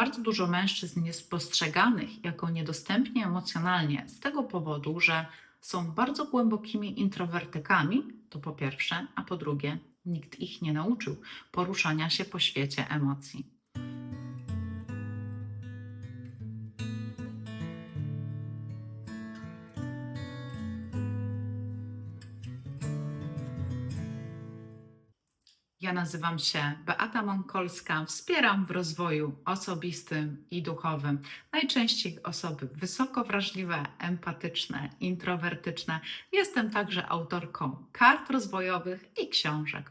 bardzo dużo mężczyzn jest postrzeganych jako niedostępni emocjonalnie z tego powodu, że są bardzo głębokimi introwertykami, to po pierwsze, a po drugie, nikt ich nie nauczył poruszania się po świecie emocji. Ja nazywam się Beata Mąkolska, wspieram w rozwoju osobistym i duchowym najczęściej osoby wysoko wrażliwe, empatyczne, introwertyczne. Jestem także autorką kart rozwojowych i książek.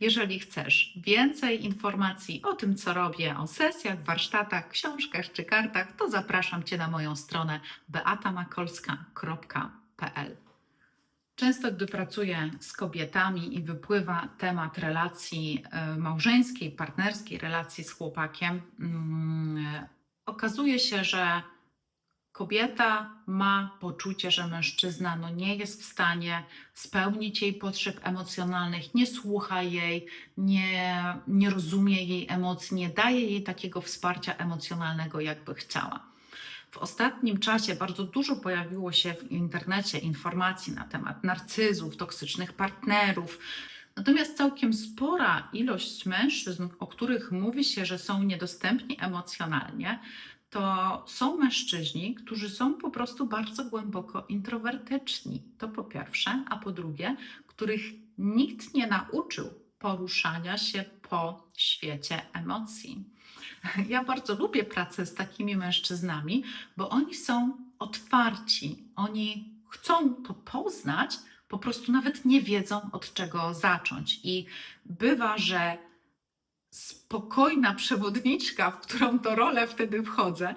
Jeżeli chcesz więcej informacji o tym, co robię, o sesjach, warsztatach, książkach czy kartach, to zapraszam Cię na moją stronę beatamakolska.pl. Często, gdy pracuję z kobietami i wypływa temat relacji e, małżeńskiej, partnerskiej, relacji z chłopakiem, mm, okazuje się, że kobieta ma poczucie, że mężczyzna no, nie jest w stanie spełnić jej potrzeb emocjonalnych, nie słucha jej, nie, nie rozumie jej emocji, nie daje jej takiego wsparcia emocjonalnego, jakby chciała. W ostatnim czasie bardzo dużo pojawiło się w internecie informacji na temat narcyzów, toksycznych partnerów. Natomiast całkiem spora ilość mężczyzn, o których mówi się, że są niedostępni emocjonalnie, to są mężczyźni, którzy są po prostu bardzo głęboko introwertyczni. To po pierwsze, a po drugie, których nikt nie nauczył poruszania się po świecie emocji. Ja bardzo lubię pracę z takimi mężczyznami, bo oni są otwarci, oni chcą to poznać, po prostu nawet nie wiedzą od czego zacząć. I bywa, że spokojna przewodniczka, w którą to rolę wtedy wchodzę,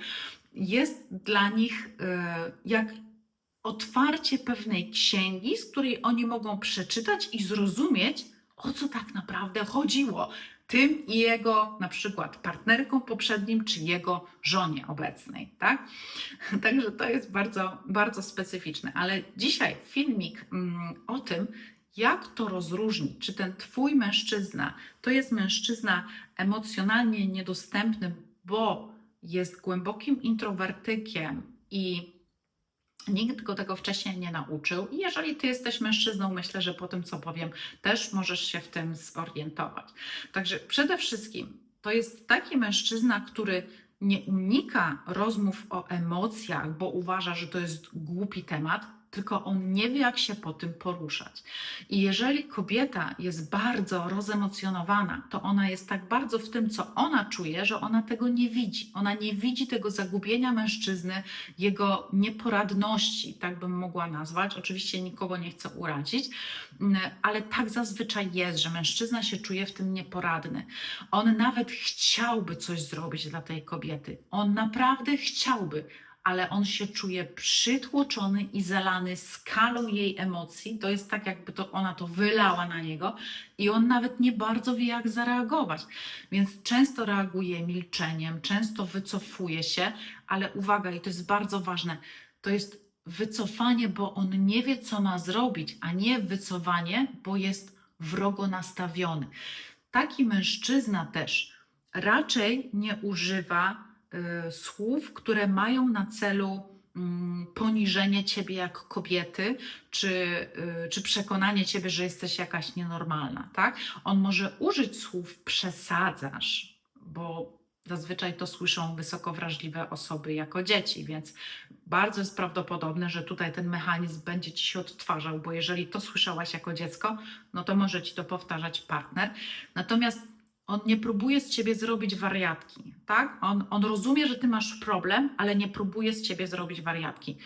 jest dla nich y, jak otwarcie pewnej księgi, z której oni mogą przeczytać i zrozumieć, o co tak naprawdę chodziło tym i jego na przykład partnerką poprzednim, czy jego żonie obecnej, tak? Także to jest bardzo, bardzo specyficzne. Ale dzisiaj filmik mm, o tym, jak to rozróżnić, czy ten twój mężczyzna to jest mężczyzna emocjonalnie niedostępny, bo jest głębokim introwertykiem i Nikt go tego wcześniej nie nauczył. I jeżeli ty jesteś mężczyzną, myślę, że po tym, co powiem, też możesz się w tym zorientować. Także przede wszystkim to jest taki mężczyzna, który nie unika rozmów o emocjach, bo uważa, że to jest głupi temat, tylko on nie wie, jak się po tym poruszać. I jeżeli kobieta jest bardzo rozemocjonowana, to ona jest tak bardzo w tym, co ona czuje, że ona tego nie widzi. Ona nie widzi tego zagubienia mężczyzny, jego nieporadności, tak bym mogła nazwać. Oczywiście nikogo nie chcę urazić, mm, ale tak zazwyczaj jest, że mężczyzna się czuje w tym nieporadny. On nawet chciałby coś zrobić dla tej kobiety. On naprawdę chciałby, ale on się czuje przytłoczony i zalany skalą jej emocji. To jest tak, jakby to ona to wylała na niego i on nawet nie bardzo wie, jak zareagować. Więc często reaguje milczeniem, często wycofuje się, ale uwaga, i to jest bardzo ważne, to jest wycofanie, bo on nie wie, co ma zrobić, a nie wycofanie, bo jest wrogo nastawiony. Taki mężczyzna też raczej nie używa słów, które mają na celu mm, poniżenie ciebie jak kobiety, czy, y, czy przekonanie ciebie, że jesteś jakaś nienormalna, tak? On może użyć słów przesadzasz, bo zazwyczaj to słyszą wysoko wrażliwe osoby jako dzieci, więc bardzo jest prawdopodobne, że tutaj ten mechanizm będzie ci się odtwarzał, bo jeżeli to słyszałaś jako dziecko, no to może ci to powtarzać partner. Natomiast on nie próbuje z ciebie zrobić wariatki, tak? On, on rozumie, że ty masz problem, ale nie próbuje z ciebie zrobić wariatki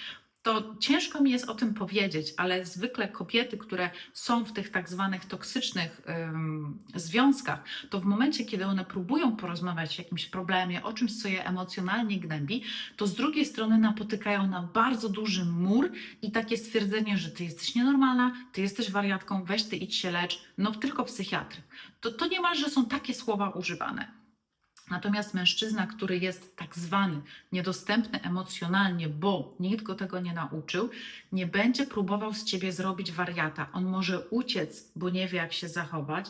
to ciężko mi jest o tym powiedzieć, ale zwykle kobiety, które są w tych tak zwanych toksycznych ym, związkach, to w momencie, kiedy one próbują porozmawiać o jakimś problemie, o czymś, co je emocjonalnie gnębi, to z drugiej strony napotykają na bardzo duży mur i takie stwierdzenie, że ty jesteś nienormalna, ty jesteś wariatką, weź ty idź się lecz, no tylko psychiatry. To, to niemalże są takie słowa używane. Natomiast mężczyzna, który jest tak zwany niedostępny emocjonalnie, bo nikt go tego nie nauczył, nie będzie próbował z ciebie zrobić wariata. On może uciec, bo nie wie, jak się zachować.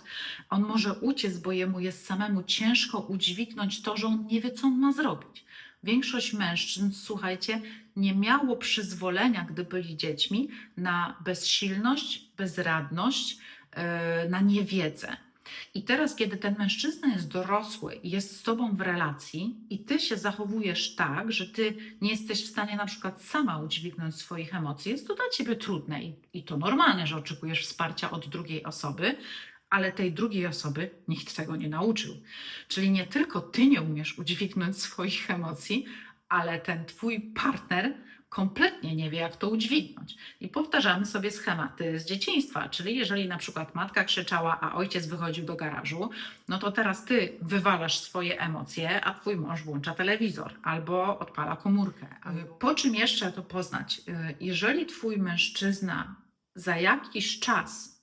On może uciec, bo jemu jest samemu ciężko udźwignąć to, że on nie wie, co on ma zrobić. Większość mężczyzn, słuchajcie, nie miało przyzwolenia, gdy byli dziećmi, na bezsilność, bezradność, yy, na niewiedzę. I teraz, kiedy ten mężczyzna jest dorosły i jest z tobą w relacji, i ty się zachowujesz tak, że ty nie jesteś w stanie na przykład sama udźwignąć swoich emocji, jest to dla ciebie trudne i, i to normalne, że oczekujesz wsparcia od drugiej osoby, ale tej drugiej osoby nikt tego nie nauczył. Czyli nie tylko ty nie umiesz udźwignąć swoich emocji, ale ten twój partner kompletnie nie wie, jak to udźwignąć. I powtarzamy sobie schematy z dzieciństwa, czyli jeżeli na przykład matka krzyczała, a ojciec wychodził do garażu, no to teraz ty wywalasz swoje emocje, a twój mąż włącza telewizor albo odpala komórkę. Po czym jeszcze to poznać? Jeżeli twój mężczyzna za jakiś czas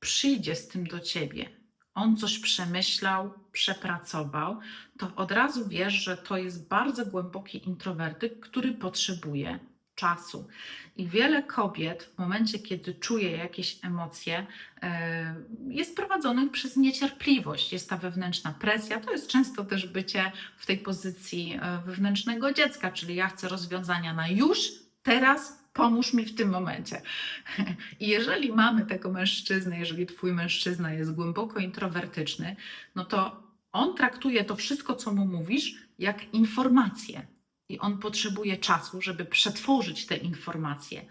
przyjdzie z tym do ciebie, on coś przemyślał, przepracował, to od razu wiesz, że to jest bardzo głęboki introwertyk, który potrzebuje czasu. I wiele kobiet w momencie, kiedy czuje jakieś emocje, e, jest prowadzonych przez niecierpliwość. Jest ta wewnętrzna presja. To jest często też bycie w tej pozycji e, wewnętrznego dziecka, czyli ja chcę rozwiązania na już, teraz, pomóż mi w tym momencie. I jeżeli mamy tego mężczyznę, jeżeli twój mężczyzna jest głęboko introwertyczny, no to on traktuje to wszystko, co mu mówisz, jak informację. I on potrzebuje czasu, żeby przetworzyć te informacje.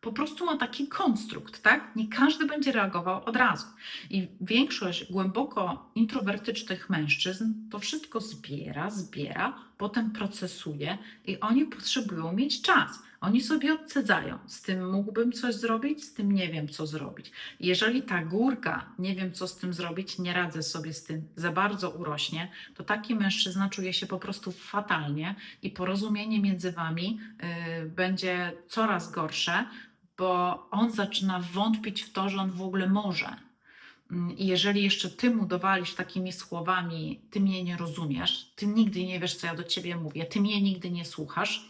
Po prostu ma taki konstrukt, tak? Nie każdy będzie reagował od razu. I większość głęboko introwertycznych mężczyzn to wszystko zbiera, zbiera, potem procesuje i oni potrzebują mieć czas. Oni sobie odcedzają. Z tym mógłbym coś zrobić, z tym nie wiem, co zrobić. Jeżeli ta górka, nie wiem, co z tym zrobić, nie radzę sobie z tym, za bardzo urośnie, to taki mężczyzna czuje się po prostu fatalnie i porozumienie między wami yy, będzie coraz gorsze, bo on zaczyna wątpić w to, że on w ogóle może. I jeżeli jeszcze ty mu dowalisz takimi słowami, ty mnie nie rozumiesz, ty nigdy nie wiesz, co ja do ciebie mówię, ty mnie nigdy nie słuchasz,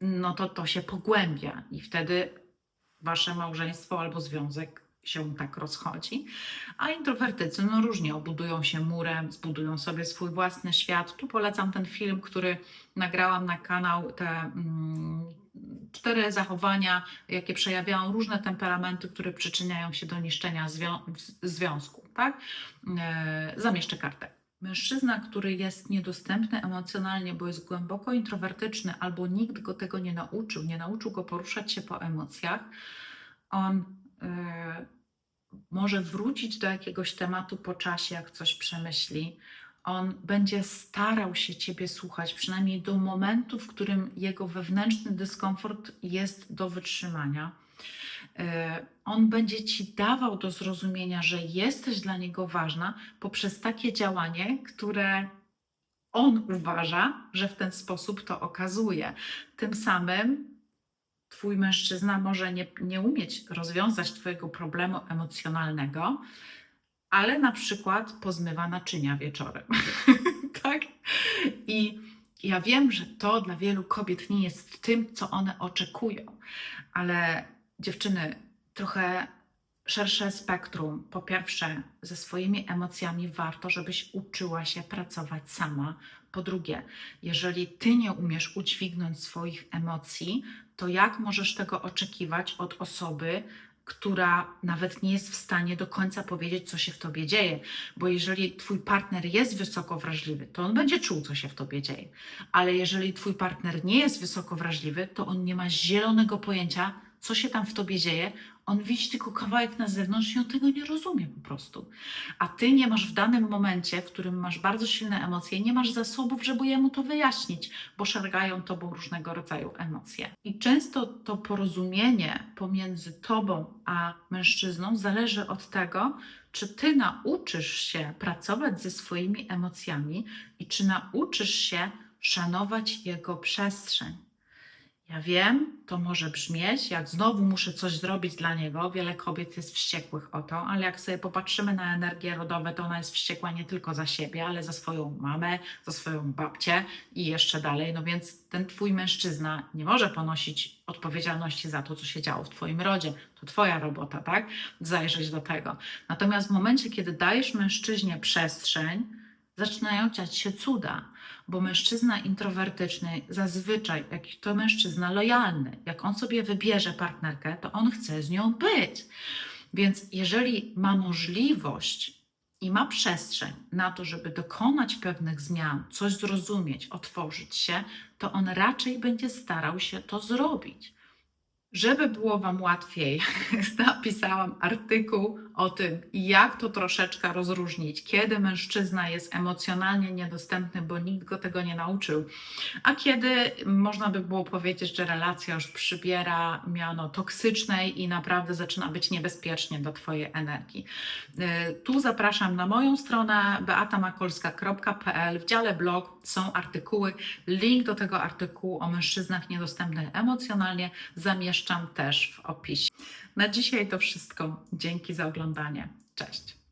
no to to się pogłębia i wtedy wasze małżeństwo albo związek się tak rozchodzi. A introwertycy no różnie obudują się murem, zbudują sobie swój własny świat. Tu polecam ten film, który nagrałam na kanał, te mm, cztery zachowania, jakie przejawiają różne temperamenty, które przyczyniają się do niszczenia zwią związku. Tak? E, zamieszczę kartę. Mężczyzna, który jest niedostępny emocjonalnie, bo jest głęboko introwertyczny, albo nikt go tego nie nauczył, nie nauczył go poruszać się po emocjach, on y, może wrócić do jakiegoś tematu po czasie, jak coś przemyśli. On będzie starał się Ciebie słuchać, przynajmniej do momentu, w którym jego wewnętrzny dyskomfort jest do wytrzymania E, on będzie ci dawał do zrozumienia, że jesteś dla niego ważna poprzez takie działanie, które on uważa, że w ten sposób to okazuje. Tym samym Twój mężczyzna może nie, nie umieć rozwiązać Twojego problemu emocjonalnego, ale na przykład pozmywa naczynia wieczorem. tak? I ja wiem, że to dla wielu kobiet nie jest tym, co one oczekują, ale dziewczyny, trochę szersze spektrum. Po pierwsze, ze swoimi emocjami warto, żebyś uczyła się pracować sama. Po drugie, jeżeli ty nie umiesz udźwignąć swoich emocji, to jak możesz tego oczekiwać od osoby, która nawet nie jest w stanie do końca powiedzieć, co się w tobie dzieje. Bo jeżeli twój partner jest wysoko wrażliwy, to on będzie czuł, co się w tobie dzieje. Ale jeżeli twój partner nie jest wysoko wrażliwy, to on nie ma zielonego pojęcia, co się tam w tobie dzieje, on widzi tylko kawałek na zewnątrz i on tego nie rozumie po prostu. A ty nie masz w danym momencie, w którym masz bardzo silne emocje, nie masz zasobów, żeby jemu to wyjaśnić, bo szargają tobą różnego rodzaju emocje. I często to porozumienie pomiędzy tobą a mężczyzną zależy od tego, czy ty nauczysz się pracować ze swoimi emocjami i czy nauczysz się szanować jego przestrzeń Ja wiem, to może brzmieć, jak znowu muszę coś zrobić dla niego. Wiele kobiet jest wściekłych o to, ale jak sobie popatrzymy na energię rodową, to ona jest wściekła nie tylko za siebie, ale za swoją mamę, za swoją babcię i jeszcze dalej. No więc ten twój mężczyzna nie może ponosić odpowiedzialności za to, co się działo w twoim rodzie. To twoja robota, tak? Zajrzeć do tego. Natomiast w momencie, kiedy dajesz mężczyźnie przestrzeń, zaczynają dziać się cuda, bo mężczyzna introwertyczny zazwyczaj, jak to mężczyzna lojalny, jak on sobie wybierze partnerkę, to on chce z nią być. Więc jeżeli ma możliwość i ma przestrzeń na to, żeby dokonać pewnych zmian, coś zrozumieć, otworzyć się, to on raczej będzie starał się to zrobić. Żeby było Wam łatwiej, napisałam artykuł o tym, jak to troszeczkę rozróżnić, kiedy mężczyzna jest emocjonalnie niedostępny, bo nikt go tego nie nauczył, a kiedy można by było powiedzieć, że relacja już przybiera miano toksycznej i naprawdę zaczyna być niebezpiecznie do Twojej energii. Y, Tu zapraszam na moją stronę beatamakolska.pl. W dziale blog są artykuły. Link do tego artykułu o mężczyznach niedostępnych emocjonalnie zamieszczam też w opisie. Na dzisiaj to wszystko. Dzięki za oglądanie. Cześć.